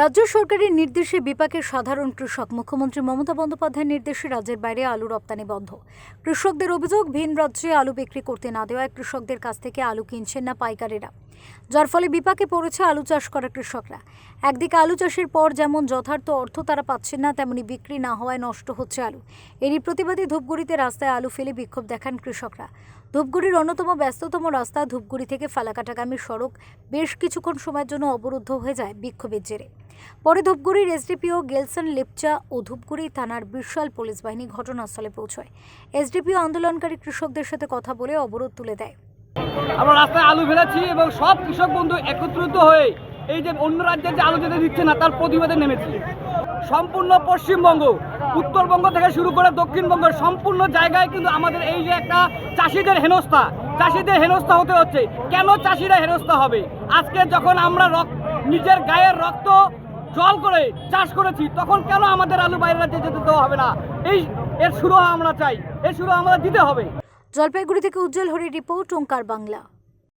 রাজ্য সরকারের নির্দেশে বিপাকের সাধারণ কৃষক মুখ্যমন্ত্রী মমতা বন্দ্যোপাধ্যায়ের নির্দেশে রাজ্যের বাইরে আলু রপ্তানি বন্ধ। কৃষকদের অভিযোগ, ভিন রাজ্যে আলু বিক্রি করতে না দেওয়ায় কৃষকদের কাছ থেকে আলু কিনছেন না পাইকারেরা। যার ফলে বিপাকে পড়েছে আলু চাষ করা কৃষকরা। একদিকে আলু চাষের পর যেমন যথার্থ অর্থ তারা পাচ্ছেন না, তেমনি বিক্রি না হওয়ায় নষ্ট হচ্ছে আলু। এরই প্রতিবাদে ধূপগুড়িতে রাস্তায় আলু ফেলে বিক্ষোভ দেখান কৃষকরা। ধূপগুড়ির অন্যতম ব্যস্ততম রাস্তা ধূপগুড়ি থেকে ফালাকাটাগামী সড়ক বেশ কিছুক্ষণ সময়ের জন্য অবরুদ্ধ হয়ে যায় বিক্ষোভের জেরে। পরে ধূপগুড়ির এসডিপিও গেলসন লেপচা ও ধূপগুড়ি থানার বিশাল পুলিশ বাহিনী ঘটনাস্থলে পৌঁছয়। এসডিপিও আন্দোলনকারী কৃষকদের সাথে কথা বলে অবরোধ তুলে দেয়। আমরা রাস্তায় আলু ফেলেছি এবং সব কৃষক বন্ধু একত্রিত হয়ে এই যে অন্য রাজ্যে যে আলু যেতে দিচ্ছে না, তার প্রতিবাদে নেমেছি। সম্পূর্ণ পশ্চিমবঙ্গ, উত্তরবঙ্গ থেকে শুরু করে দক্ষিণবঙ্গের সম্পূর্ণ জায়গায় কিন্তু আমাদের এই যে একটা চাষিদের হেনস্থা চাষিদের হেনস্থা হতে হচ্ছে। কেন চাষিরা হেনস্থা হবে? আজকে যখন আমরা নিজের গায়ের রক্ত জল করে, চাষ করেছি, তখন কেন আমাদের আলু বাইরের রাজ্যে যেতে দেওয়া হবে না? এই, এর শুরু আমরা চাই, এর শুরু আমরা দিতে হবে। জলপাইগুড়ি থেকে উজ্জ্বল হরি রিপোর্ট, ওঙ্কার বাংলা।